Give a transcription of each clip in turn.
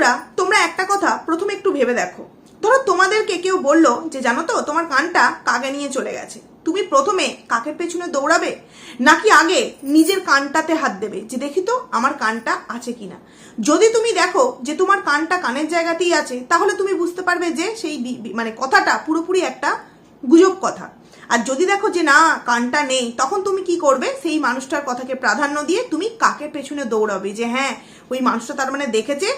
বন্ধুরা, তোমরা একটা কথা প্রথমে একটু ভেবে দেখো। ধরো তোমাদেরকে কেউ বলল যে, জানো তো, তোমার কানটা কাকে নিয়ে চলে গেছে? তুমি প্রথমে কাকের পেছনে দৌড়াবে? নাকি আগে নিজের কানটাতে হাত দেবে? যে দেখি তো, আমার কানটা আছে কিনা? যদি তুমি দেখো যে তোমার কানটা কানের জায়গাতেই আছে, তাহলে তুমি বুঝতে পারবে যে সেই মানে কথাটা পুরোপুরি একটা গুজব কথা। আর যদি দেখো যে না, কানটা নেই, তখন তুমি কি করবে? সেই মানুষটার কথাকে প্রাধান্য দিয়ে তুমি কাকের পেছনে দৌড়াবে যে হ্যাঁ ওই মানুষটা তার মানে দেখেছে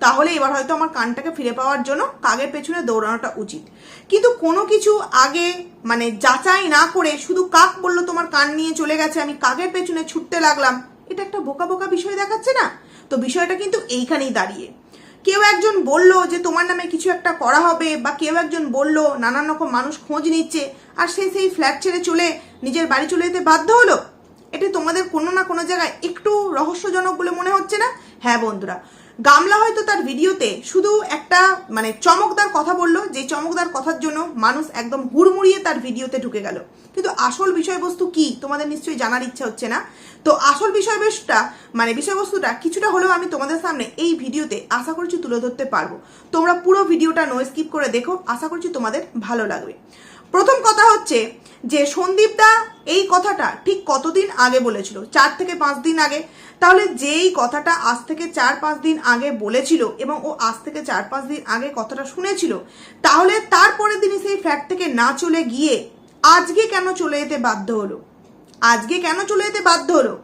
তাহলে এবার হয়তো আমার কানটাকে ফিরে পাওয়ার জন্য কাকের পেছনে দৌড়ানোটা উচিত। কিন্তু কোনো কিছু আগে মানে যাচাই না করে শুধু কাক বলল তোমার কান নিয়ে চলে গেছে, আমি কাকের পেছনে ছুটতে লাগলাম, এটা একটা বোকা বোকা বিষয় দেখাচ্ছে না? তো বিষয়টা কিন্তু এইখানেই দাঁড়িয়ে। কেউ একজন বলল যে তোমার নামে কিছু একটা করা হবে, বা কেউ একজন বলল নানান রকম মানুষ খোঁজ নিচ্ছে, আর সে সেই ফ্ল্যাট ছেড়ে চলে নিজের বাড়ি চলে যেতে বাধ্য হলো? এটা তোমাদের কোনো না কোনো জায়গায় একটু রহস্যজনক বলে মনে হচ্ছে না? হ্যাঁ বন্ধুরা গামলা হয়তো তার ভিডিওতে শুধু একটা মানে চমকদার কথা বলল, যে চমকদার কথার জন্য মানুষ একদম হুড়মুড়িয়ে তার ভিডিওতে ঢুকে গেল। কিন্তু আসল বিষয়বস্তু কি, তোমাদের নিশ্চয়ই জানার ইচ্ছা হচ্ছে না। তো আসল বিষয়বস্তুটা মানে বিষয়বস্তুটা কিছুটা হলেও আমি তোমাদের সামনে এই ভিডিওতে আশা করছি তুলে ধরতে পারব। তোমরা পুরো ভিডিওটা নো স্কিপ করে দেখো, আশা করছি তোমাদের ভালো লাগবে। প্রথম কথা হচ্ছে যে সন্দীপ দা এই কথাটা ঠিক কতদিন আগে বলেছিল? চার থেকে পাঁচ দিন আগে। তাহলে যেই কথাটা আজ থেকে চার পাঁচ দিন আগে বলেছিল এবং ও আজ থেকে চার পাঁচ দিন আগে কথাটা শুনেছিল, তাহলে তারপরের দিনই সেই ফ্ল্যাট থেকে না চলে গিয়ে আজকে কেন চলে যেতে বাধ্য হলো? আজকে কেন চলে যেতে বাধ্য হলো?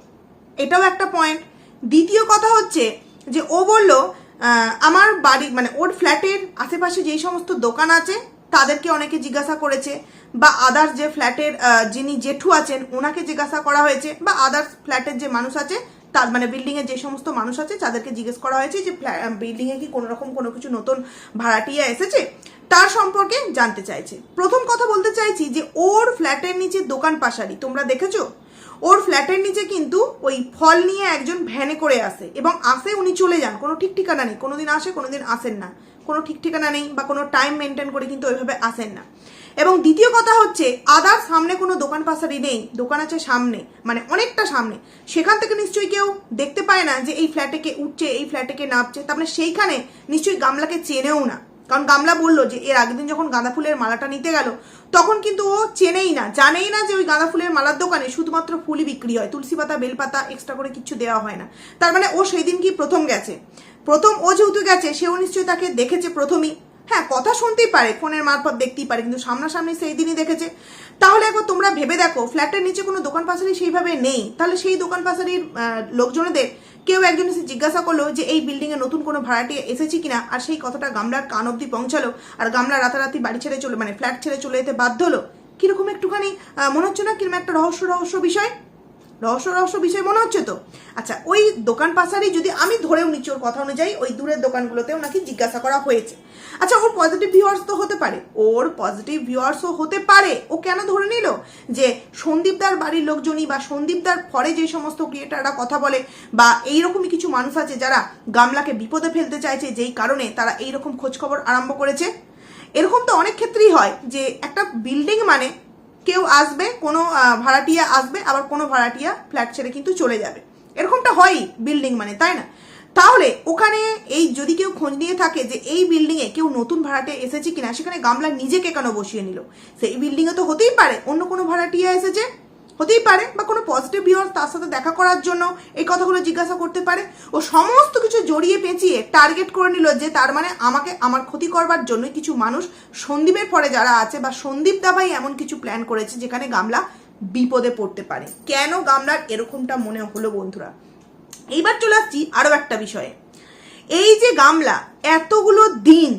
এটাও একটা পয়েন্ট দ্বিতীয় কথা হচ্ছে যে ও বলল আমার বাড়ি মানে ওর ফ্ল্যাটের আশেপাশে যেই সমস্ত দোকান আছে, তাদেরকে অনেকে জিজ্ঞাসা করেছে, বা আদার্স যে ফ্ল্যাটের যিনি জেঠু আছেন, ওনাকে জিজ্ঞাসা করা হয়েছে, বা আদার্স ফ্ল্যাটের যে মানুষ আছে তার মানে বিল্ডিংয়ে যে সমস্ত মানুষ আছে তাদেরকে জিজ্ঞেস করা হয়েছে যে বিল্ডিংয়ে কি কোনো রকম কোনো কিছু নতুন ভাড়াটিয়া এসেছে? তার সম্পর্কে জানতে চাইছে। প্রথম কথা বলতে চাইছি যে, ওর ফ্ল্যাটের নিচে দোকান পাশারি, তোমরা দেখেছ? ওর ফ্ল্যাটের নিচে কিন্তু ওই ফল নিয়ে একজন ভ্যানে করে আসে এবং আসে উনি চলে যান। কোনো ঠিক ঠিকানা নেই। কোনোদিন আসে, কোনোদিন আসেন না। কোনো ঠিক ঠিকানা নেই বা কোনো টাইম মেনটেন করে কিন্তু ওইভাবে আসেন না। এবং দ্বিতীয় কথা হচ্ছে আদার সামনে কোনো দোকান পাশারি নেই, দোকান আছে সামনে মানে অনেকটা সামনে। সেখান থেকে নিশ্চয়ই কেউ দেখতে পায় না যে এই ফ্ল্যাটে কে উঠছে, এই ফ্ল্যাটে কে নামছে, তার মানে সেইখানে নিশ্চয়ই গামলাকে চেনেও না। কারণ গামলা বলল যে, এর আগের দিন যখন গাঁদা ফুলের মালাটা নিতে গেল, তখন কিন্তু ও চেনেই না, জানেই না যে ওই গাঁদা ফুলের মালার দোকানে শুধুমাত্র ফুলই বিক্রি হয়, তুলসী পাতা, বেলপাতা এক্সট্রা করে কিছু দেওয়া হয় না। তার মানে ও সেই দিন কি প্রথম গেছে? প্রথম ও যেহেতু গেছে, সেও নিশ্চয়ই তাকে দেখেছে প্রথমেই। হ্যাঁ কথা শুনতেই পারে, ফোনের মারফত দেখতেই পারে, কিন্তু সামনাসামনি সেই দিনই দেখেছে। তাহলে একবার তোমরা ভেবে দেখো, ফ্ল্যাটের নিচে কোনো দোকান পাশারি সেইভাবে নেই। তাহলে সেই দোকান পাশারির লোকজনেদের কেউ একজন এসে জিজ্ঞাসা করল যে এই বিল্ডিং এ নতুন কোনো ভাড়াটি এসেছে কিনা? আর সেই কথাটা গামলার কান অব্দি পৌঁছালো, আর গামলা রাতারাতি বাড়ি ছেড়ে চলে মানে ফ্ল্যাট ছেড়ে চলে যেতে বাধ্য হলো। কীরকম একটুখানি মনে হচ্ছে না কীরকম একটা রহস্য রহস্য বিষয়? রহস্য রহস্য বিষয় মনে হচ্ছে তো? আচ্ছা ওই দোকান পাশারই যদি আমি ধরেও নিচ্ছি ওর কথা অনুযায়ী, ওই দূরের দোকানগুলোতেও নাকি জিজ্ঞাসা করা হয়েছে। আচ্ছা ওর পজিটিভ ভিউয়ার্স তো হতে পারে। ওর পজিটিভ ভিউয়ার্সও হতে পারে। ও কেন ধরে নিল? যে সন্দীপদার বাড়ির লোকজনই বা সন্দীপদার পরে যে সমস্ত ক্রিয়েটাররা কথা বলে বা এইরকমই কিছু মানুষ আছে যারা গামলাকে বিপদে ফেলতে চাইছে, যেই কারণে তারা এইরকম খোঁজখবর আরম্ভ করেছে। এরকম তো অনেক ক্ষেত্রেই হয় যে একটা বিল্ডিং মানে কেউ আসবে, কোনো ভাড়াটিয়া আসবে, আবার কোনো ভাড়াটিয়া ফ্ল্যাট ছেড়ে কিন্তু চলে যাবে। এরকমটা হয়ই বিল্ডিং মানে তাই না? তাহলে ওখানে এই যদি কেউ খোঁজ নিয়ে থাকে যে এই বিল্ডিংয়ে কেউ নতুন ভাড়াটিয়া এসেছে কিনা, সেখানে গামলা নিজেকে কেন বসিয়ে নিল? সেই বিল্ডিংয়ে তো হতেই পারে, অন্য কোনো ভাড়াটিয়া এসেছে হতেই পারে বা কোনো পজিটিভ ভিউয়ার তার সাথে দেখা করার জন্য এই কথাগুলো জিজ্ঞাসা করতে পারে। ও সমস্ত কিছু জড়িয়ে পেঁচিয়ে টার্গেট করে নিল যে তার মানে আমাকে আমার ক্ষতি করবার জন্যই কিছু মানুষ সন্দীপের পরে যারা আছে বা সন্দীপ দাবাই এমন কিছু প্ল্যান করেছে যেখানে গামলা বিপদে পড়তে পারে। কেন গামলার এরকমটা মনে হলো বন্ধুরা? এইবার চলে আসছি আরও একটা বিষয়ে। এই যে গামলা এতগুলো দিন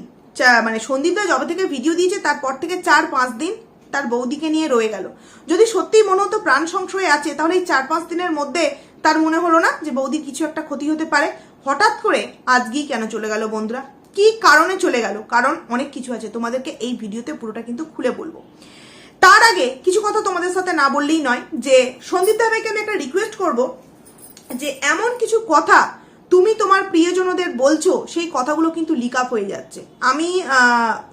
মানে সন্দীপদা যবে থেকে ভিডিও দিয়েছে, তারপর থেকে চার পাঁচ দিন তার বৌদিকে নিয়ে রয়ে গেল। যদি সত্যিই মনে হতো প্রাণ সংশয় আছে, তাহলে এই চার পাঁচ দিনের মধ্যে তার মনে হলো না যে বৌদির কিছু একটা ক্ষতি হতে পারে। হঠাৎ করে আজকেই কেন চলে গেল বন্ধুরা? কি কারণে চলে গেল? কারণ অনেক কিছু আছে, তোমাদেরকে এই ভিডিওতে পুরোটা কিন্তু খুলে বলব। তার আগে কিছু কথা তোমাদের সাথে না বললেই নয় যে সন্দীপ দাবাইকে আমি একটা রিকোয়েস্ট করব যে এমন কিছু কথা তুমি তোমার প্রিয়জনদের বলছো, সেই কথাগুলো কিন্তু লিক আপ হয়ে যাচ্ছে। আমি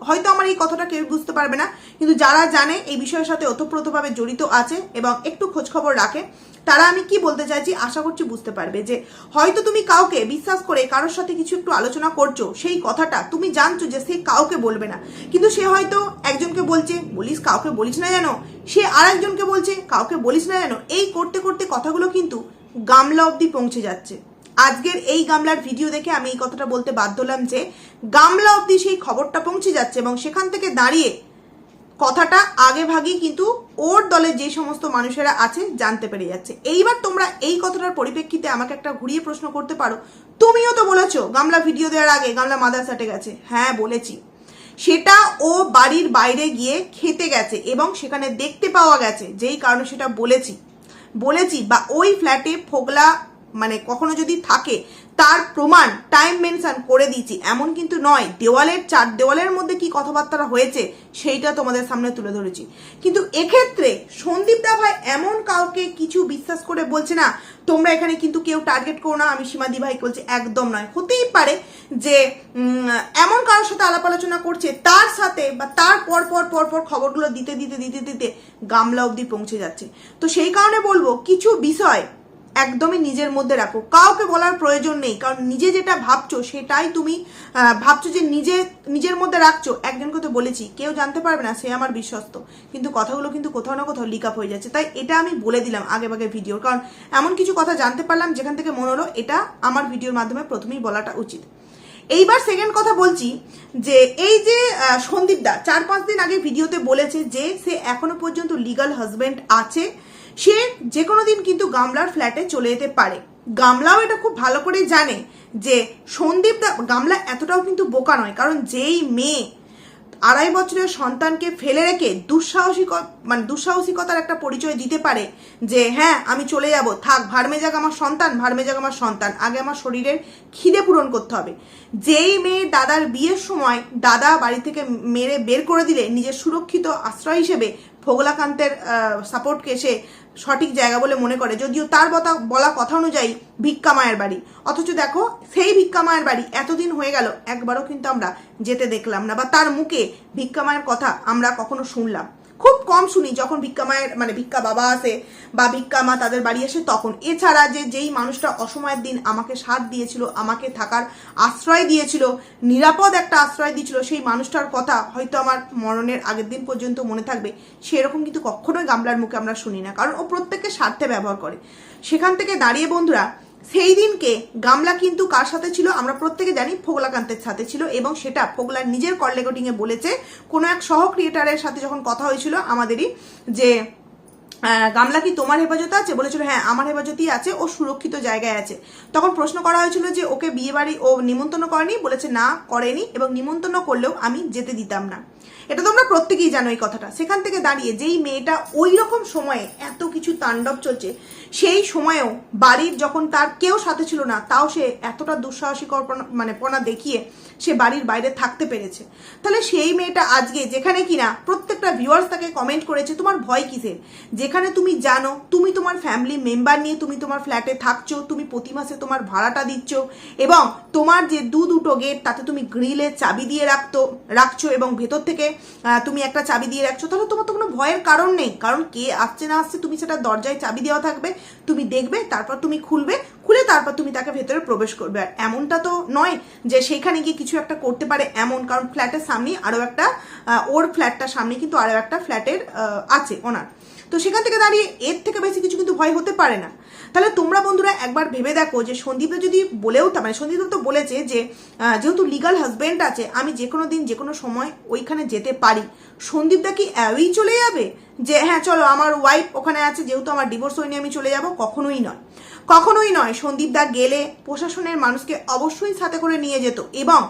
হয়তো আমার এই কথাটা কেউ বুঝতে পারবে না, কিন্তু যারা জানে এই বিষয়ের সাথে ওতপ্রোতভাবে জড়িত আছে এবং একটু খোঁজখবর রাখে, তারা আমি কি বলতে চাইছি আশা করছি বুঝতে পারবে যে, হয়তো তুমি কাউকে বিশ্বাস করে কারোর সাথে কিছু একটু আলোচনা করছ, সেই কথাটা তুমি জানছো যে সে কাউকে বলবে না। কিন্তু সে হয়তো একজনকে বলছে, বলিস কাউকে বলিস না জানো সে আর একজনকে বলছে, কাউকে বলিস না জানো এই করতে করতে কথাগুলো কিন্তু গামলা অবধি পৌঁছে যাচ্ছে। আজকের এই গামলার ভিডিও দেখে আমি এই কথাটা বলতে বাধ্য হলাম যে, গামলা অবধি সেই খবরটা পৌঁছে যাচ্ছে এবং সেখান থেকে দাঁড়িয়ে কথাটা আগে ভাগেই কিন্তু ওর দলে যে সমস্ত মানুষেরা আছে জানতে পেরে যাচ্ছে। এইবার তোমরা এই কথাটার পরিপ্রেক্ষিতে আমাকে একটা ঘুরিয়ে প্রশ্ন করতে পারো। তুমিও তো বলেছ, গামলা ভিডিও দেওয়ার আগে গামলা মাদার সাটে গেছে। হ্যাঁ বলেছি। সেটা ও বাড়ির বাইরে গিয়ে খেতে গেছে এবং সেখানে দেখতে পাওয়া গেছে, যেই কারণে সেটা বলেছি। বলেছি বা ওই ফ্ল্যাটে ফোগলা মানে কখনো যদি থাকে, তার প্রমাণ টাইম মেনশন করে দিয়েছি। এমন কিন্তু নয়, দেওয়ালের চার দেওয়ালের মধ্যে কি কথাবার্তা হয়েছে, সেইটা তোমাদের সামনে তুলে ধরেছি। কিন্তু এক্ষেত্রে সন্দীপ দা ভাই এমন কাউকে কিছু বিশ্বাস করে বলছে না, তোমরা এখানে কিন্তু কেউ টার্গেট করো না, আমি সীমাদি ভাইকে বলছি একদম নয়। হতেই পারে যে এমন কারোর সাথে আলাপ আলোচনা করছে, তার সাথে বা তার পর পর পর পর খবরগুলো দিতে দিতে দিতে দিতে গামলা অবধি পৌঁছে যাচ্ছে। তো সেই কারণে বলব, কিছু বিষয় একদমই নিজের মধ্যে রাখো। কাউকে বলার প্রয়োজন নেই, কারণ নিজে যেটা ভাবছ সেটাই তুমি ভাবছ যে নিজে, নিজের মধ্যে রাখছো। একজনকে তো বলেছি, কেউ জানতে পারবে না সে আমার বিশ্বস্ত। কিন্তু কথাগুলো কিন্তু কোথাও না কোথাও লিক আপ হয়ে যাচ্ছে। তাই এটা আমি বলে দিলাম আগে ভাগে ভিডিওর কারণ এমন কিছু কথা জানতে পারলাম যেখান থেকে মনে হলো এটা আমার ভিডিওর মাধ্যমে প্রথমেই বলাটা উচিত। এইবার সেকেন্ড কথা বলছি যে এই যে সন্দীপ দা চার পাঁচ দিন আগে ভিডিওতে বলেছে যে সে এখনও পর্যন্ত লিগাল হাজবেন্ড আছে। সে যে কোনো দিন কিন্তু গামলার ফ্ল্যাটে চলে যেতে পারে। গামলাও এটা খুব ভালো করে জানে যে সন্দীপ গামলা এতটাও কিন্তু বোকা নয়, কারণ যেই মেয়ে আড়াই বছরের সন্তানকে ফেলে রেখে দুঃসাহসিক মানে দুঃসাহসিকতার একটা পরিচয় দিতে পারে যে হ্যাঁ আমি চলে যাব। থাক, ভারমে যাক আমার সন্তান, ভারমে যাক আমার সন্তান। আগে আমার শরীরের খিদে পূরণ করতে হবে। যেই মেয়ে দাদার বিয়ের সময় দাদা বাড়ি থেকে মেরে বের করে দিলে নিজের সুরক্ষিত আশ্রয় হিসেবে ফোগলাকান্তের সাপোর্টকে সে সঠিক জায়গা বলে মনে করে, যদিও তার বতা, বলা কথা অনুযায়ী ভিক্ষা মায়ের বাড়ি। অথচ দেখো, সেই ভিক্ষা মায়ের বাড়ি এতদিন হয়ে গেল, একবারও কিন্তু আমরা যেতে দেখলাম না বা তার মুখে ভিক্ষা মায়ের কথা আমরা কখনো শুনলাম। খুব কম শুনি, যখন ভিক্ষা মায়ের মানে ভিক্ষা বাবা আসে বা ভিক্ষা মা তাদের বাড়ি আসে তখন। এছাড়া যে যেই মানুষটা অসময়ের দিন আমাকে সাথ দিয়েছিল, আমাকে থাকার আশ্রয় দিয়েছিল, নিরাপদ একটা আশ্রয় দিয়েছিল, সেই মানুষটার কথা হয়তো আমার মরণের আগের দিন পর্যন্ত মনে থাকবে। সেরকম কিন্তু কখনোই গামলার মুখে আমরা শুনি না, কারণ ও প্রত্যেককে স্বার্থে ব্যবহার করে। সেখান থেকে দাঁড়িয়ে বন্ধুরা সেই দিনকে গামলা কিন্তু কার সাথে ছিল? আমরা প্রত্যেকে জানি ফোগলাকান্তের সাথে ছিল এবং সেটা ফোগলার নিজের কল রেকর্ডিংয়ে বলেছে। কোনো এক সহ ক্রিয়েটারের সাথে যখন কথা হয়েছিল, আমাদেরই যে গামলা কি তোমার হেফাজতে আছে? বলেছিল হ্যাঁ আমার হেফাজতেই আছে, ও সুরক্ষিত জায়গায় আছে। তখন প্রশ্ন করা হয়েছিল যে, ওকে বিয়ে বাড়ি ও নিমন্ত্রণ করেনি? বলেছে, না, করেনি এবং নিমন্ত্রণ করলেও আমি যেতে দিতাম না। এটা তোমরা প্রত্যেকেই জানো এই কথাটা। সেখান থেকে দাঁড়িয়ে যেই মেয়েটা ওই রকম সময়ে এত কিছু তাণ্ডব চলছে, সেই সময়েও বাড়ির যখন তার কেউ সাথে ছিল না, তাও সে এতটা দুঃসাহসিক মানে পনা দেখিয়ে সে বাড়ির বাইরে থাকতে পেরেছে। তাহলে সেই মেয়েটা আজকে যেখানে কিনা প্রত্যেকটা ভিউয়ার্স তাকে কমেন্ট করেছে, তোমার ভয় কিসের? যেখানে তুমি জানো, তুমি তোমার ফ্যামিলি মেম্বার নিয়ে তুমি তোমার ফ্ল্যাটে থাকছো, তুমি প্রতি মাসে তোমার ভাড়াটা দিচ্ছ এবং তোমার যে দু দুটো গেট তাতে তুমি গ্রিলে চাবি দিয়ে রাখতো, রাখছো এবং ভেতর থেকে তুমি একটা চাবি দিয়ে রাখছো। তাহলে তোমার তো কোনো ভয়ের কারণ নেই, কারণ কে আসছে না আসছে তুমি সেটা দরজায় চাবি দেওয়া থাকবে, তুমি দেখবে, তারপর তুমি খুলবে, খুলে তারপর তুমি তাকে ভেতরে প্রবেশ করবে। আর এমনটা তো নয় যে সেখানে গিয়ে কিছু একটা করতে পারে এমন, কারণ ফ্ল্যাটের সামনে আরও একটা ওর ফ্ল্যাটটার সামনে কিন্তু আরও একটা ফ্ল্যাটের আছে ওনার তো সেখান থেকে দাঁড়িয়ে এর থেকে বেশি কিছু কিন্তু ভয় হতে পারে না। তাহলে তোমরা বন্ধুরা একবার ভেবে দেখো যে সন্দীপদা যদি বলেও তা মানে সন্দীপ তো বলেছে যে যেহেতু লিগাল হাজবেন্ড আছে, আমি যে কোনো দিন যে কোনো সময় ওইখানে যেতে পারি। সন্দীপদা কি অ্যাওই চলে যাবে? যে হ্যাঁ চলো, আমার ওয়াইফ ওখানে আছে, যেহেতু আমার ডিভোর্স হয়নি, আমি চলে যাব। কখনোই নয়। কখনোই নয় সন্দীপদা গেলে প্রশাসনের মানুষকে অবশ্যই সাথে করে নিয়ে যেত। এবং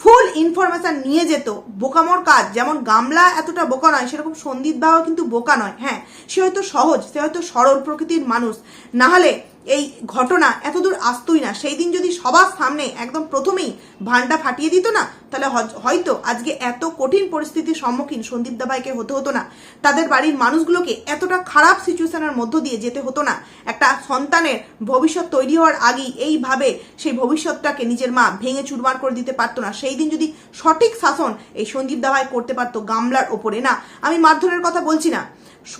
ফুল ইনফরমেশন নিয়ে যেত। বোকামোর কাজ, যেমন গামলা এতটা বোকা নয়, সেরকম সন্দীপ বাবা কিন্তু বোকা নয় হ্যাঁ। সে হয়তো সহজ, সে হয়তো সরল প্রকৃতির মানুষ। না হলে এই ঘটনা এতদূর আসতোই না। সেই দিন যদি সবার সামনে একদম প্রথমেই ভান্ডা ফাটিয়ে দিত না, তাহলে হয়তো আজকে এত কঠিন পরিস্থিতির সম্মুখীন সন্দীপ দাবাইকে হতে হতো না। তাদের বাড়ির মানুষগুলোকে এতটা খারাপ সিচুয়েশনের মধ্য দিয়ে যেতে হতো না। একটা সন্তানের ভবিষ্যৎ তৈরি হওয়ার আগেই এইভাবে সেই ভবিষ্যৎটাকে নিজের মা ভেঙে চুরমার করে দিতে পারতো না। সেই দিন যদি সঠিক শাসন এই সন্দীপ দাবাই করতে পারতো গামলার ওপরে। না, আমি মারধরের কথা বলছি না।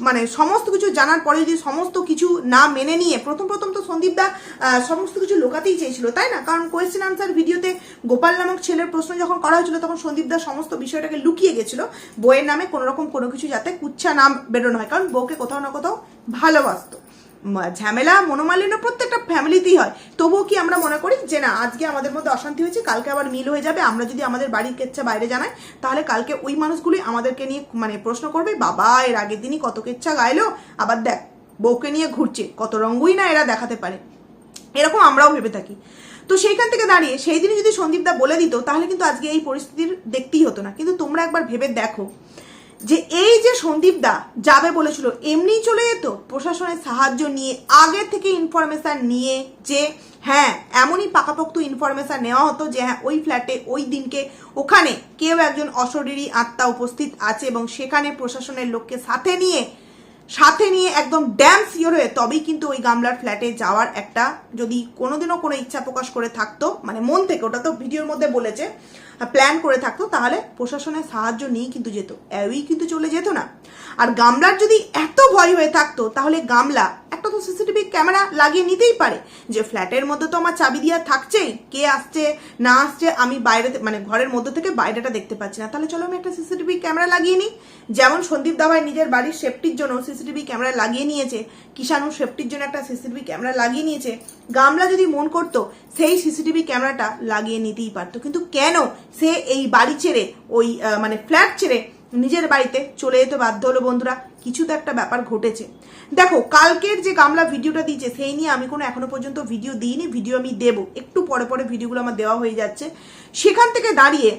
মানে সমস্ত কিছু জানার পরে যদি সমস্ত কিছু না মেনে নিয়ে প্রথম প্রথম তো সন্দীপদা সমস্ত কিছু লোকাতেই চেয়েছিল, তাই না? কারণ কোয়েশ্চেন আনসার ভিডিওতে গোপাল নামক ছেলের প্রশ্ন যখন করা হয়েছিল তখন সন্দীপ দা সমস্ত বিষয়টাকে লুকিয়ে গেছিল, বইয়ের নামে কোনোরকম কোনো কিছু যাতে কুচ্ছা নাম বেরোনো হয়, কারণ বউকে কোথাও না কোথাও ভালোবাসতো। ঝামেলা, মনোমালিন্য প্রত্যেকটা ফ্যামিলিতেই হয়। তবুও কি আমরা মনে করি যে, না, আজকে আমাদের মধ্যে অশান্তি হয়েছে, কালকে আবার মিল হয়ে যাবে, আমরা যদি আমাদের বাড়ির কেচ্ছা বাইরে জানাই, তাহলে কালকে ওই মানুষগুলি আমাদেরকে নিয়ে মানে প্রশ্ন করবে, বাবা, এর আগের দিনই কত কেচ্ছা গাইলো, আবার দেখ, বউকে নিয়ে ঘুরছে, কত রঙ্গই না এরা দেখাতে পারে। এরকম আমরাও ভেবে থাকি। তো সেইখান থেকে দাঁড়িয়ে, সেই দিনই যদি সন্দীপদা বলে দিত, তাহলে কিন্তু আজকে এই পরিস্থিতির দেখতেই হতো না। কিন্তু তোমরা একবার ভেবে দেখো যে এই যে সন্দীপ দা যাবে বলেছিল, এমনিই চলে যেত? প্রশাসনের সাহায্য নিয়ে, আগে থেকে ইনফরমেশন নিয়ে যে হ্যাঁ এমনই পাকাপোক্ত ইনফরমেশন নেওয়া হতো যে হ্যাঁ ওই ফ্ল্যাটে ওই দিনকে ওখানে কেউ একজন অশরীরী আত্মা উপস্থিত আছে এবং সেখানে প্রশাসনের লোককে সাথে নিয়ে সাথে নিয়ে একদম ড্যাম সিওর হয়ে তবেই কিন্তু ওই গামলার ফ্ল্যাটে যাওয়ার একটা যদি কোনোদিনও কোনো ইচ্ছা প্রকাশ করে থাকতো মানে মন থেকে, ওটা তো ভিডিওর মধ্যে বলেছে প্ল্যান করে থাকতো, তাহলে প্রশাসনের সাহায্য নিয়েই কিন্তু যেত। এওই কিন্তু চলে যেত না। আর গামলার যদি এত ভয় হয়ে থাকতো, তাহলে গামলা একটা তো সিসিটিভি ক্যামেরা লাগিয়ে নিতেই পারে। যে ফ্ল্যাটের মধ্যে তো আমার চাবি দেওয়া থাকছেই, কে আসছে, না আসছে, আমি বাইরে মানে ঘরের মধ্যে থেকে বাইরেটা দেখতে পাচ্ছি না। তাহলে চলো আমি একটা সিসিটিভি ক্যামেরা লাগিয়ে নিই। যেমন সন্দীপ দাভাই নিজের বাড়ির সেফটির জন্য সিসিটিভি ক্যামেরা লাগিয়ে নিয়েছে কিষাণু সেফটির জন্য একটা সিসিটিভি ক্যামেরা লাগিয়ে নিয়েছে। গামলা যদি মন করতো, সেই সিসিটিভি ক্যামেরাটা লাগিয়ে নিতেই পারতো। কিন্তু কেন সে এই বাড়ি ছেড়ে, ওই মানে ফ্ল্যাট ছেড়ে নিজের বাড়িতে চলে যেতে বাধ্য হলো বন্ধুরা? কিছু তো একটা ব্যাপার ঘটেছে। দেখো, কালকের যে গামলা ভিডিওটা দিয়েছে, সেই নিয়ে আমি কোনো এখনও পর্যন্ত ভিডিও দিইনি, ভিডিও আমি দেবো। একটু পরে পরে ভিডিওগুলো আমার দেওয়া হয়ে যাচ্ছে। সেখান থেকে দাঁড়িয়ে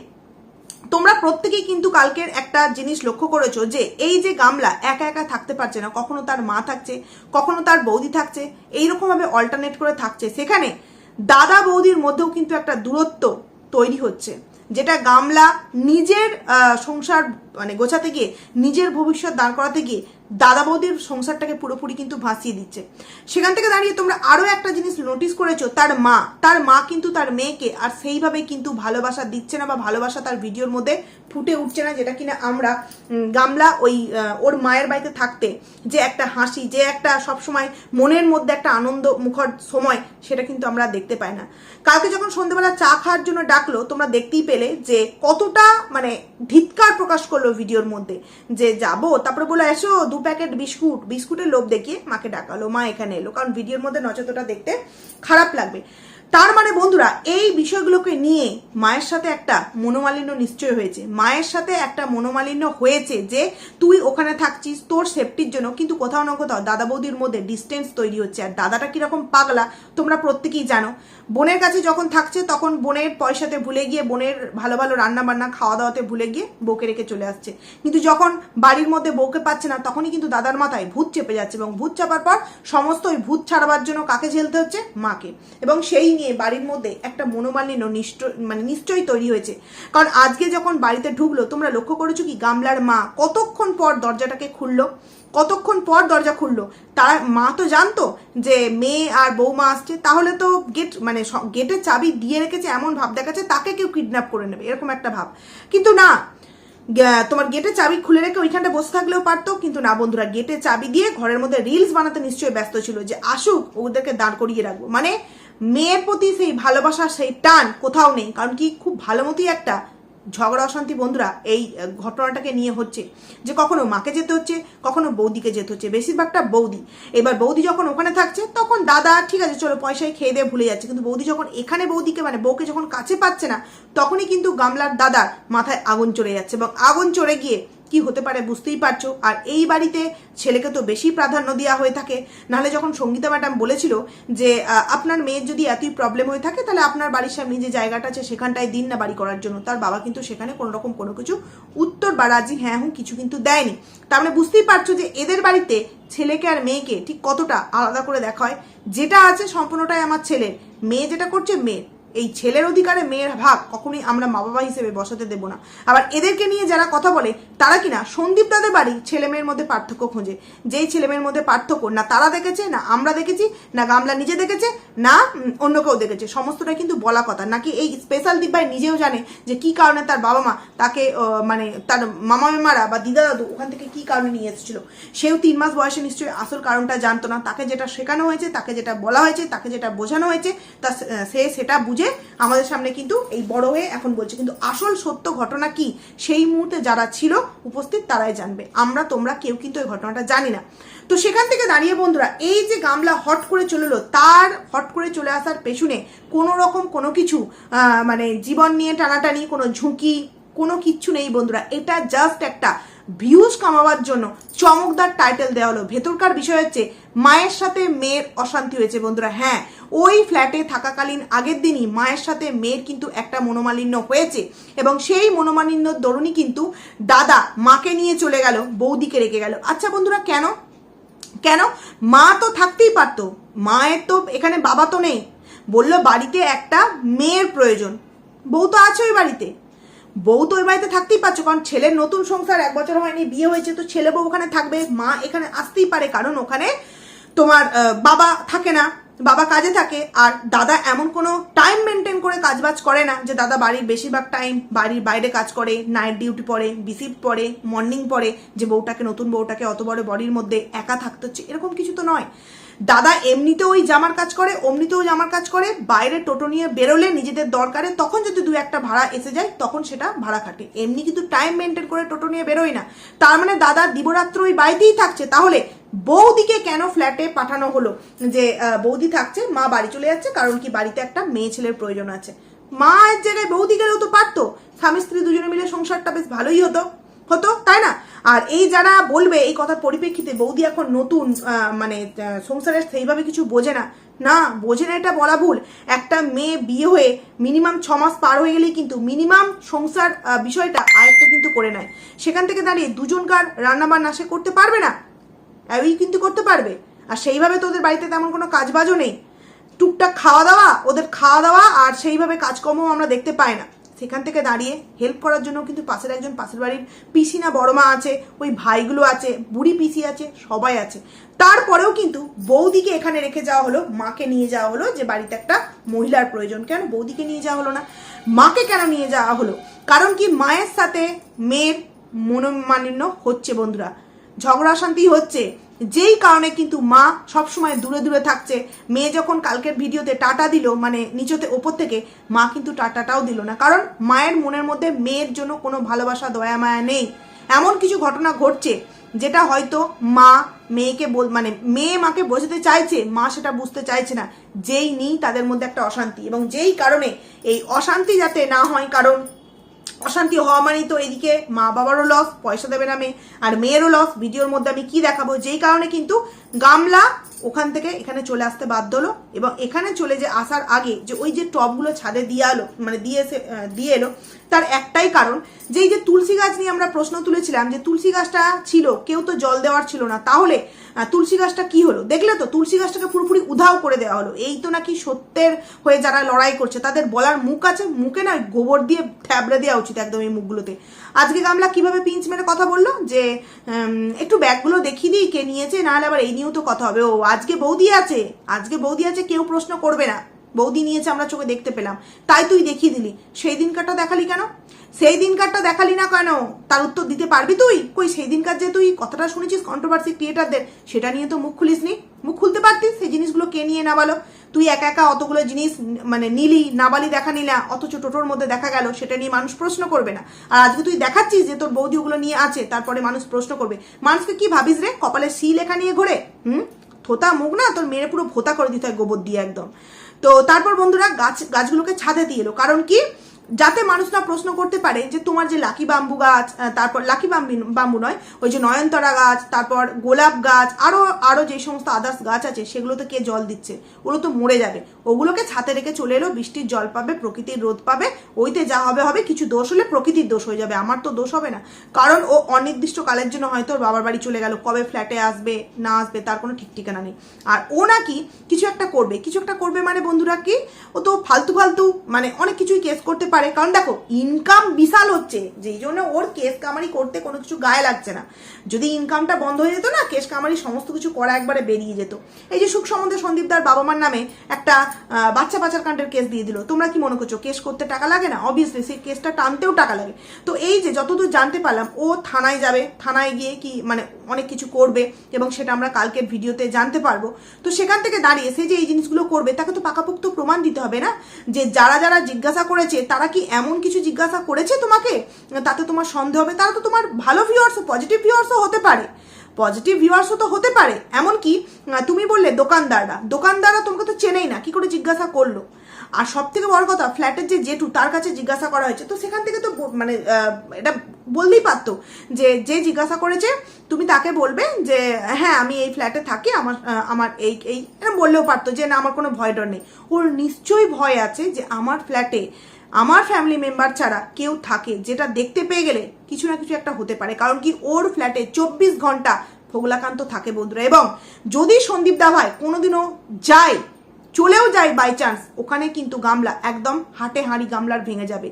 তোমরা প্রত্যেকেই কিন্তু কালকের একটা জিনিস লক্ষ্য করেছ যে, এই যে গামলা একা একা থাকতে পারছে না, কখনো তার মা থাকছে, কখনো তার বৌদি থাকছে এইরকম ভাবে অল্টারনেট করে থাকছে। সেখানে দাদা বৌদির মধ্যেও কিন্তু একটা দূরত্ব তৈরি হচ্ছে। যেটা গামলা নিজের সংসার মানে গোছাতে গিয়ে নিজের ভবিষ্যৎ দাঁড় করাতে গিয়ে দাদা বৌদির সংসারটাকে পুরোপুরি কিন্তু ভাসিয়ে দিচ্ছে। সেখান থেকে দাঁড়িয়ে তোমরা আরও একটা জিনিস নোটিস করেছ, তার মা। তার মা কিন্তু তার মেয়েকে আর সেইভাবে কিন্তু ভালোবাসা দিচ্ছে না বা ভালোবাসা তার ভিডিওর মধ্যে ফুটে উঠছে না, যেটা কিনা আমরা গামলা ওই ওর মায়ের বাড়িতে থাকতে যে একটা হাসি, যে একটা সবসময় মনের মধ্যে একটা আনন্দ মুখর সময়, সেটা কিন্তু আমরা দেখতে পাই না। কালকে যখন সন্ধ্যেবেলা চা খাওয়ার জন্য ডাকলো, তোমরা দেখতেই পেলে যে কতটা মানে ধিৎকার প্রকাশ করল ভিডিওর মধ্যে, যে যাব, তারপরে বলে এসো দু প্যাকেট বিস্কুট, বিস্কুটের লোভ দেখিয়ে মাকে ডাকালো। মা এখানে এলো, কারণ ভিডিওর মধ্যে নচেতটা দেখতে খারাপ লাগবে। তার মানে বন্ধুরা, এই বিষয়গুলোকে নিয়ে মায়ের সাথে একটা মনোমালিন্য নিশ্চয় হয়েছে। মায়ের সাথে একটা মনোমালিন্য হয়েছে যে তুই ওখানে থাকছিস তোর সেফটির জন্য, কিন্তু কোথাও না কোথাও দাদা বৌদির মধ্যে ডিস্টেন্স তৈরি হচ্ছে। আর দাদাটা কীরকম পাগলা, তোমরা প্রত্যেকেই জানো। বোনের কাছে যখন থাকছে, তখন বোনের পয়সাতে ভুলে গিয়ে, বোনের ভালো ভালো রান্না বান্না খাওয়া দাওয়াতে ভুলে গিয়ে বউকে রেখে চলে আসছে। কিন্তু যখন বাড়ির মধ্যে বউকে পাচ্ছে না, তখনই কিন্তু দাদার মাথায় ভূত চেপে যাচ্ছে এবং ভূত চাপার পর সমস্ত ওই ভূত ছাড়াবার জন্য কাকে ঝেলতে হচ্ছে? মাকে। এবং সেই নিয়ে বাড়ির মধ্যে একটা মনোমালিন্য নিশ্চয় মানে নিশ্চয়ই তৈরি হয়েছে। কারণ আজকে যখন বাড়িতে ঢুকলো, তোমরা লক্ষ্য করেছ কি গামলার মা কতক্ষণ পর দরজাটাকে খুললো? কতক্ষণ পর দরজা খুললো? তারা মা তো জানতো যে মেয়ে আর বৌমা আসছে, তাহলে তো গেট মানে গেটের চাবি দিয়ে রেখেছে এমন ভাব দেখাচ্ছে, তাকে কেউ কিডন্যাপ করে নেবে, এরকম একটা ভাব। কিন্তু না তোমার গেটে চাবি খুলে রেখে ওইখানটা বসে থাকলেও পারতো, কিন্তু না বন্ধুরা গেটে চাবি দিয়ে ঘরের মধ্যে রিলস বানাতে নিশ্চয়ই ব্যস্ত ছিল যে আসুক, ওদেরকে দাঁড় করিয়ে রাখব। মানে মেয়ের প্রতি সেই ভালোবাসা সেই টান কোথাও নেই, কারণ কি খুব ভালো মতোই একটা ঝগড়া অশান্তি বন্ধুরা এই ঘটনাটাকে নিয়ে হচ্ছে। যে কখনো মাকে যেতে হচ্ছে, কখনো বৌদিকে যেতে হচ্ছে, বেশিরভাগটা বৌদি। এবার বৌদি যখন ওখানে থাকছে, তখন দাদা, ঠিক আছে, চলো পয়সায় খেয়ে দিয়ে ভুলে যাচ্ছে। কিন্তু বৌদি যখন এখানে বৌদিকে মানে বউকে যখন কাছে পাচ্ছে না, তখনই কিন্তু গামলার দাদার মাথায় আগুন চড়ে যাচ্ছে এবং আগুন চড়ে গিয়ে কি হতে পারে বুঝতেই পারছ? আর এই বাড়িতে ছেলেকে তো বেশি প্রাধান্য দেওয়া হয়ে থাকে। নাহলে যখন সঙ্গীতা ম্যাডাম বলেছিল যে আপনার মেয়ের যদি এতই প্রবলেম হয়ে থাকে, তাহলে আপনার বাড়ির সামনে যে জায়গাটা আছে, সেখানটায় দিন না বাড়ি করার জন্য। তার বাবা কিন্তু সেখানে কোনো রকম কোনো কিছু উত্তর বা রাজি হ্যাঁ হুঁ কিছু কিন্তু দেয়নি। তার মানে বুঝতেই পারছ যে এদের বাড়িতে ছেলেকে আর মেয়েকে ঠিক কতটা আলাদা করে দেখা হয় যেটা আছে সম্পূর্ণটাই আমার ছেলের। মেয়ে যেটা করছে, মেয়ের। এই ছেলের অধিকারে মেয়ের ভাগ কখনোই আমরা মা বাবা হিসেবে বসাতে দেব না। আবার এদেরকে নিয়ে যারা কথা বলে, তারা কিনা সন্দীপ তাদের বাড়ি ছেলে মেয়ের মধ্যে পার্থক্য খোঁজে। যেই ছেলে মেয়ের মধ্যে পার্থক্য না তারা দেখেছে, না আমরা দেখেছি, না গামলা নিজে দেখেছে, না অন্য কেউ দেখেছে। সমস্তটা কিন্তু বলা কথা। নাকি এই স্পেশাল দিব্যাই নিজেও জানে যে কি কারণে তার বাবা মা তাকে মানে তার মামা মেমারা বা দিদা দাদু ওখান থেকে কি কারণে নিয়ে এসেছিল? সেও তিন মাস বয়সে নিশ্চয়ই আসল কারণটা জানতো না। তাকে যেটা শেখানো হয়েছে, তাকে যেটা বলা হয়েছে, তাকে যেটা বোঝানো হয়েছে, তা সে- সেটা বুঝে আমাদের সামনে কিন্তু এই বড় হয়ে এখন বলছে, কিন্তু আসল সত্য ঘটনা কি? সেই মুহূর্তে যারা ছিল উপস্থিত তারাই জানবে। আমরা, তোমরা, কেউ কিন্তু এই ঘটনাটা জানি না। তো সেখান থেকে দাঁড়িয়ে বন্ধুরা, এই যে গামলা হট করে চলে এলো তার হট করে চলে আসার পেছনে কোনো রকম কোনো কিছু মানে জীবন নিয়ে টানাটানি, কোনো ঝুঁকি, কোনো কিচ্ছু নেই বন্ধুরা। এটা জাস্ট একটা ভিউজ কামাবার জন্য চমকদার টাইটেল দেওয়া হলো। ভেতরকার বিষয় হচ্ছে, মায়ের সাথে মেয়ের অশান্তি হয়েছে বন্ধুরা। হ্যাঁ ওই ফ্ল্যাটে থাকাকালীন আগের দিনই মায়ের সাথে মেয়ের কিন্তু একটা মনোমালিন্য হয়েছে এবং সেই মনোমালিন্যর দরুনই কিন্তু দাদা মাকে নিয়ে চলে গেল, বৌদিকে রেখে গেল। আচ্ছা বন্ধুরা, কেন? কেন? মা তো থাকতেই পারতো। মায়ের তো এখানে বাবা তো নেই। বলল বাড়িতে একটা মেয়ের প্রয়োজন। বউ তো আছে ওই বাড়িতে। বউ তো ওই বাড়িতে থাকতেই পারছ, কারণ ছেলের নতুন সংসার এক বছর হয়নি, বিয়ে হয়েছে, তো ছেলে বউ ওখানে থাকবে, মা এখানে আসতেই পারে, কারণ ওখানে তোমার বাবা থাকে না, বাবা কাজে থাকে, আর দাদা এমন কোনো টাইম মেনটেন করে কাজবাজ করে না যে দাদা বাড়ির বেশিরভাগ টাইম বাড়ির বাইরে কাজ করে নাইট ডিউটি পড়ে বিসিফট পড়ে মর্নিং পড়ে, যে বউটাকে, নতুন বউটাকে অত বড় বডির মধ্যে একা থাকতে হচ্ছে, এরকম কিছু তো নয়। দাদা এমনিতেও ওই জামার কাজ করে, অমনিতেও জামার কাজ করে, বাইরে টোটো নিয়ে বেরোলে নিজেদের দরকারে, তখন যদি দু একটা ভাড়া এসে যায়, তখন সেটা ভাড়া খাটে। এমনি কিন্তু টাইম মেনটেন করে টোটো নিয়ে বেরোয় না। তার মানে দাদা দিবরাত্র ওই বাড়িতেই থাকছে। তাহলে বৌদিকে কেন ফ্ল্যাটে পাঠানো হলো? যে বৌদি থাকছে, মা বাড়ি চলে যাচ্ছে, কারণ কি বাড়িতে একটা মেয়ে ছেলের প্রয়োজন আছে। মা এর জায়গায় বৌদি গেলেও তো পারতো। স্বামী স্ত্রী দুজনে মিলে সংসারটা বেশ ভালোই হতো। হতো, তাই না? আর এই যারা বলবে, এই কথার পরিপ্রেক্ষিতে বৌদি এখন নতুন মানে সংসারের সেইভাবে কিছু বোঝে না। না, বোঝে না এটা বলা ভুল। একটা মেয়ে বিয়ে হয়ে মিনিমাম ছ মাস পার হয়ে গেলেই কিন্তু মিনিমাম সংসার বিষয়টা আয়ত্ত কিন্তু করে নেয়। সেখান থেকে দাঁড়িয়ে দুজনকার রান্নাবান্না সে করতে পারবে না? ওই কিন্তু করতে পারবে। আর সেইভাবে তো ওদের বাড়িতে তেমন কোনো কাজবাজও নেই। টুকটাক খাওয়া দাওয়া, ওদের খাওয়া দাওয়া আর সেইভাবে কাজকর্ম আমরা দেখতে পাই না। সেখান থেকে দাঁড়িয়ে হেল্প করার জন্য কিন্তু পাশের একজন পাশের বাড়ির পিসি না বড় মা আছে, ওই ভাইগুলো আছে, বুড়ি পিসি আছে, সবাই আছে। তারপরেও কিন্তু বৌদিকে এখানে রেখে যাওয়া হলো, মাকে নিয়ে যাওয়া হলো যে বাড়িতে একটা মহিলার প্রয়োজন। কেন? বৌদিকে নিয়ে যাওয়া হলো না। মাকে কেন নিয়ে যাওয়া হলো? কারণ কি মায়ের সাথে মেয়ের মনোমালিন্য হচ্ছে বন্ধুরা। ঝগড়া শান্তি হচ্ছে। যেই কারণে কিন্তু মা সবসময় দূরে দূরে থাকছে। মেয়ে যখন কালকের ভিডিওতে টাটা দিল মানে নিচতে ওপর থেকে, মা কিন্তু টাটাটাও দিল না। কারণ মায়ের মনের মধ্যে মেয়ের জন্য কোনো ভালোবাসা, দয়া, মায়া নেই। এমন কিছু ঘটনা ঘটছে, যেটা হয়তো মা মেয়েকে বল মানে মেয়ে মাকে বোঝাতে চাইছে, মা সেটা বুঝতে চাইছে না। যেই নেই তাদের মধ্যে একটা অশান্তি এবং যেই কারণে এই অশান্তি যাতে না হয়, কারণ অশান্তি হওয়া মানেই তো এদিকে মা বাবারও লস পয়সা দেবে না মেয়ে, আর মেয়েরও লস ভিডিওর মধ্যে আমি কি দেখাবো? যেই কারণে কিন্তু গামলা ওখান থেকে এখানে চলে আসতে বাধ্য হলো এবং এখানে চলে যে আসার আগে যে ওই যে টবগুলো ছাদে দিয়ে এলো মানে দিয়ে এসে দিয়ে এলো, তার একটাই কারণ যে এই যে তুলসী গাছ নিয়ে আমরা প্রশ্ন তুলেছিলাম যে তুলসী গাছটা ছিল, কেউ তো জল দেওয়ার ছিল না, তাহলে তুলসী গাছটা কি হলো? দেখলে তো তুলসী গাছটাকে পুরোপুরি উধাও করে দেওয়া হলো। এই তো নাকি সত্যের হয়ে যারা লড়াই করছে, তাদের বলার মুখ আছে, মুখে না গোবর দিয়ে থ্যাবড়ে দেওয়া উচিত একদম এই মুখগুলোতে। আজকে গামলা কীভাবে পিঞ্চ মেরে কথা বলল? যে একটু ব্যাগগুলো দেখিয়ে দিই, কে নিয়েছে, নাহলে আবার এই নিয়েও তো কথা হবে। ও, আজকে বৌদি আছে, আজকে বৌদি আছে, কেউ প্রশ্ন করবে না। বৌদি নিয়েছে, আমরা চোখে দেখতে পেলাম। তাই তুই দেখিয়ে দিলি। সেই দিনকারটা দেখালি কেন? সেই দিনকারটা দেখালি না কেন? তার উত্তর দিতে পারবি তুই? কই, সেই দিনকার যে তুই কথাটা শুনেছিস কন্ট্রোভার্সি ক্রিয়েটারদের সেটা নিয়ে তো মুখ খুলিসনি? মুখ খুলতে পারতিস? সেই জিনিসগুলো কে নিয়ে না বলো তুই একা একা অতগুলো জিনিস মানে নিলি নাবালি দেখা নিলা, অথচ টোটোর মধ্যে দেখা গেল, সেটা নিয়ে মানুষ প্রশ্ন করবে না। আর আজকে তুই দেখাচ্ছিস যে তোর বৌদি ওগুলো নিয়ে আছে, তারপরে মানুষ প্রশ্ন করবে। মানুষকে কি ভাবিস রে? কপালে সি লেখা নিয়ে ঘোরে, হুম? থোতা মুখ না, তোর মেরে পুরো ভোতা করে দিতে হয় গোবর দিয়ে একদম। তো তারপর বন্ধুরা, গাছ, গাছগুলোকে ছাদে দিয়ে এলো। কারণ কি? যাতে মানুষ না প্রশ্ন করতে পারে যে তোমার যে লাকি বাম্বু গাছ তারপর লাকি বাম্বি, বাম্বু নয়, ওই যে নয়নতরা গাছ, তারপর গোলাপ গাছ, আরও আরও যে সমস্ত আদার্স গাছ আছে, সেগুলোতে কে জল দিচ্ছে? ওগুলো তো মরে যাবে। ওগুলোকে ছাতে রেখে চলে এলো, বৃষ্টির জল পাবে, প্রকৃতির রোদ পাবে, ওইতে যা হবে হবে, কিছু দোষ হলে প্রকৃতির দোষ হয়ে যাবে। আমার তো দোষ হবে না। কারণ ও অনির্দিষ্ট কালের জন্য হয়তো ওর বাবার বাড়ি চলে গেল, কবে ফ্ল্যাটে আসবে, না আসবে, তার কোনো ঠিক ঠিকানা নেই। আর ও নাকি কিছু একটা করবে। কিছু একটা করবে মানে বন্ধুরা কি? ও তো ফালতু ফালতু মানে অনেক কিছুই কেস করতে পারে। কারণ দেখো ইনকাম বিশাল হচ্ছে, যেই জন্য ওর কেস কামারি করতে কোনো কিছু গায়ে লাগছে না। যদি ইনকামটা বন্ধ হয়ে যেত না, কেস কামারি সমস্ত কিছু করা একবারে বেরিয়ে যেত। এই যে সুখ সম্বন্ধে সন্দীপদার বাবা মার নামে একটা বাচ্চা বাচ্চার কাণ্ডের কেস দিয়ে দিল। তোমরা কি মনে করছ, কেস করতে টাকা লাগে না? অবভিয়াসলি সেই কেসটা টানতেও টাকা লাগে। তো এই যে যতদূর জানতে পারলাম, ও থানায় যাবে। থানায় গিয়ে কি মানে অনেক কিছু করবে এবং সেটা আমরা কালকের ভিডিওতে জানতে পারব। তো সেখান থেকে দাঁড়িয়ে সে যে এই জিনিসগুলো করবে, তাকে তো পাকাপোক্ত প্রমাণ দিতে হবে না? যে যারা যারা জিজ্ঞাসা করেছে, তারা কি এমন কিছু জিজ্ঞাসা করেছে তোমাকে? তাতে তোমার সন্দেহ হবে। তারা তো তোমার ভালো ভিউয়ার্সও পজিটিভ ভিউয়ার্সও হতে পারে। পজিটিভ ভিউয়ার্সও তো হতে পারে। এমনকি তুমি বললে দোকানদাররা। দোকানদাররা তোমাকে তো চেনেই না। কি করে জিজ্ঞাসা করল? আর সব থেকে বড় কথা ফ্ল্যাটের যে জেঠু, তার কাছে জিজ্ঞাসা করা হয়েছে। তো সেখান থেকে তো মানে এটা বলতেই পারতো যে যে জিজ্ঞাসা করেছে, তুমি তাকে বলবে যে হ্যাঁ আমি এই ফ্ল্যাটে থাকি। আমার আমার এই এই বললেও পারতো যে, না, আমার কোনো ভয় ডর নেই। ওর নিশ্চয়ই ভয় আছে যে, আমার ফ্ল্যাটে আমার ফ্যামিলি মেম্বার ছাড়া কেউ থাকে যেটা দেখতে পেয়ে গেলে কিছু না কিছু একটা হতে পারে। কারণ কি ওর ফ্ল্যাটে চব্বিশ ঘণ্টা ফোগলাকান্ত থাকে বন্ধুরা। এবং যদি সন্দীপ দা ভাই কোনোদিনও যায় চলেও যায় বাই চান্স ওখানে কিন্তু গামলা, একদম হাটে হাঁড়ি গামলার ভেঙে যাবে।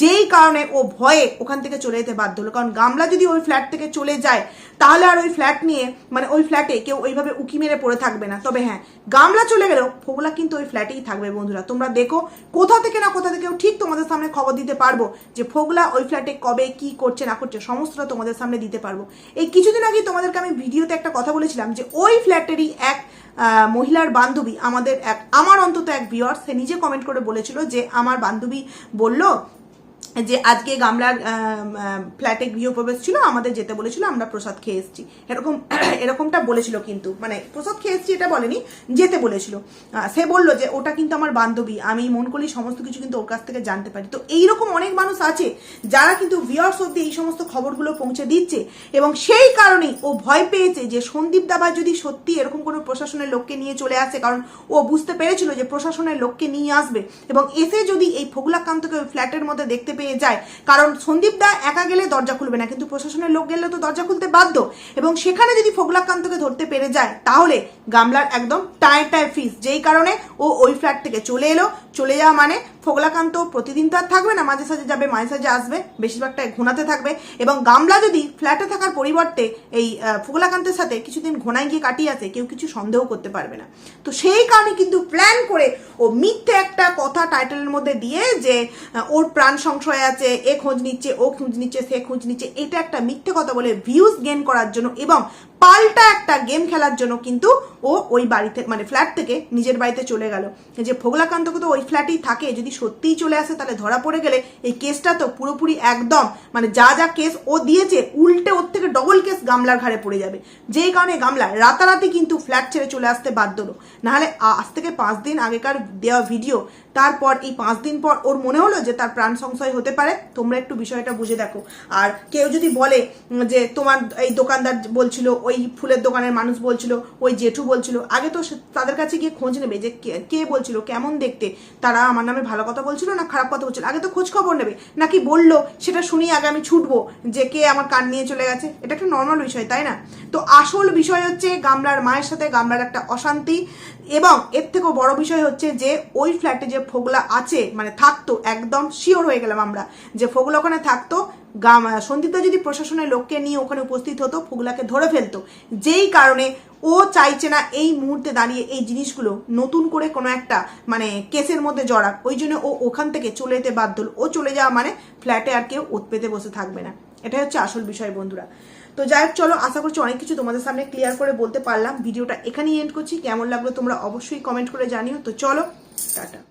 যেই কারণে ও ভয়ে ওখান থেকে চলে যেতে বাধ্য হলো। কারণ গামলা যদি ওই ফ্ল্যাট থেকে চলে যায়, তাহলে আর ওই ফ্ল্যাট নিয়ে মানে ওই ফ্ল্যাটে কেউ ওইভাবে উকি মেরে পড়ে থাকবে না। তবে হ্যাঁ গামলা চলে গেলেও ফোগলা কিন্তু ওই ফ্ল্যাটেই থাকবে বন্ধুরা। তোমরা দেখো, কোথা থেকে না কোথা থেকেও ঠিক তোমাদের সামনে খবর দিতে পারব যে ফোগলা ওই ফ্ল্যাটে কবে কি করছে না করছে, সমস্তটা তোমাদের সামনে দিতে পারব। এই কিছুদিন আগে তোমাদেরকে আমি ভিডিওতে একটা কথা বলেছিলাম যে ওই ফ্ল্যাটেরই এক মহিলার বান্ধবী, আমাদের এক আমার অন্তত এক ভিওয়ার সে নিজে কমেন্ট করে বলেছিল যে, আমার বান্ধবী বলল যে আজকে গামলার ফ্ল্যাটে গৃহপ্রবেশ ছিল, আমাদের যেতে বলেছিল, আমরা প্রসাদ খেয়ে এসেছি। এরকম, এরকমটা বলেছিল কিন্তু মানে প্রসাদ খেয়ে এসেছি এটা বলেনি, যেতে বলেছিল। সে বলল যে, ওটা কিন্তু আমার বান্ধবী, আমি মন করি সমস্ত কিছু কিন্তু ওর কাছ থেকে জানতে পারি। তো এইরকম অনেক মানুষ আছে, যারা কিন্তু ভিওয়ার্স অব্দি এই সমস্ত খবরগুলো পৌঁছে দিচ্ছে এবং সেই কারণেই ও ভয় পেয়েছে যে, সন্দীপ দাবা যদি সত্যি এরকম কোনো প্রশাসনের লোককে নিয়ে চলে আসে, কারণ ও বুঝতে পেরেছিল যে, প্রশাসনের লোককে নিয়ে আসবে এবং এসে যদি এই ফোগলাকান্তকে ওই ফ্ল্যাটের মধ্যে দেখতে পেয়ে যায়। কারণ সন্দীপ দা একা গেলে দরজা খুলবে না, কিন্তু প্রশাসনের লোক গেলে তো দরজা খুলতে বাধ্য। এবং সেখানে যদি ফোগলাকান্তকে ধরতে পেরে যায়, তাহলে গামলার একদম টায় টায় ফিস যেই কারণে ও ওই ফ্ল্যাট থেকে চলে এলো। চলে যাওয়া মানে ফোগলাকান্ত প্রতিদিন তো আর থাকবে না, মাঝে সাঝে যাবে, মাঝে সাঝে আসবে, বেশিরভাগটাই ঘোনাতে থাকবে। এবং গামলা যদি ফ্ল্যাটে থাকার পরিবর্তে এই ফোগলাকান্তের সাথে কিছুদিন ঘোনায় গিয়ে কাটিয়ে আসে, কেউ কিছু সন্দেহ করতে পারবে না। তো সেই কারণে কিন্তু প্ল্যান করে ও মিথ্যে একটা কথা টাইটেলের মধ্যে দিয়ে যে ওর প্রাণ সংশয় আছে, এ খোঁজ নিচ্ছে, ও খোঁজ নিচ্ছে, সে খোঁজ নিচ্ছে, এটা একটা মিথ্যে কথা বলে ভিউজ গেন করার জন্য এবং পাল্টা একটা গেম খেলার জন্য কিন্তু ও ওই বাড়িতে মানে ফ্ল্যাট থেকে নিজের বাড়িতে চলে গেল। যে ফোগলাকান্তকে তো ওই ফ্ল্যাটেই থাকে, যদি সত্যিই চলে আসে তাহলে ধরা পড়ে গেলে এই কেসটা তো পুরোপুরি একদম মানে যা যা কেস ও দিয়েছে, উল্টে ওর থেকে ডবল কেস গামলার ঘাড়ে পড়ে যাবে। যেই কারণে গামলা রাতারাতি কিন্তু ফ্ল্যাট ছেড়ে চলে আসতে বাধ্য হলো। নাহলে আজ থেকে পাঁচ দিন আগেকার দেওয়া ভিডিও তারপর এই পাঁচ দিন পর ওর মনে হলো যে তার প্রাণ সংশয় হতে পারে? তোমরা একটু বিষয়টা বুঝে দেখো। আর কেউ যদি বলে যে তোমার এই দোকানদার বলছিল, ওই ফুলের দোকানের মানুষ বলছিল, ওই জেঠু বলছিল, আগে তো তাদের কাছে গিয়ে খোঁজ নেবে যে কে- বলছিল, কেমন দেখতে? তারা আমার নামে ভালো কথা বলছিল না খারাপ কথা বলছিল? আগে তো খোঁজ খবর নেবে। নাকি বলল, সেটা শুনি আগে আমি ছুটবো যে কে আমার কান নিয়ে চলে গেছে? এটা একটা নর্মাল বিষয়, তাই না? তো আসল বিষয় হচ্ছে গামলার মায়ের সাথে গামলার একটা অশান্তি এবং এর থেকেও বড় বিষয় হচ্ছে যে ওই ফ্ল্যাটে যে ফোগলা আছে মানে থাকতো, একদম শিওর হয়ে গেলাম আমরা যে ফোগলা ওখানে থাকতো। গাম সন্দীপদা যদি প্রশাসনের লোককে নিয়ে ওখানে উপস্থিত হতো, ফোগলাকে ধরে ফেলতো। যেই কারণে ও চাইছে না এই মুহূর্তে দাঁড়িয়ে এই জিনিসগুলো নতুন করে কোনো একটা মানে কেসের মধ্যে জড়াক। ওই জন্য ও ওখান থেকে চলে যেতে বাধ্য ও চলে যাওয়া মানে ফ্ল্যাটে আর কেউ ওত পেতে বসে থাকবে না। এটাই হচ্ছে আসল বিষয় বন্ধুরা। তো যাই হোক, চলো, আশা করছি অনেক কিছু তোমাদের সামনে ক্লিয়ার করে বলতে পারলাম। ভিডিওটা এখানেই এন্ড করছি। কেমন লাগল তোমরা অবশ্যই কমেন্ট করে জানিও। তো চলো, টাটা।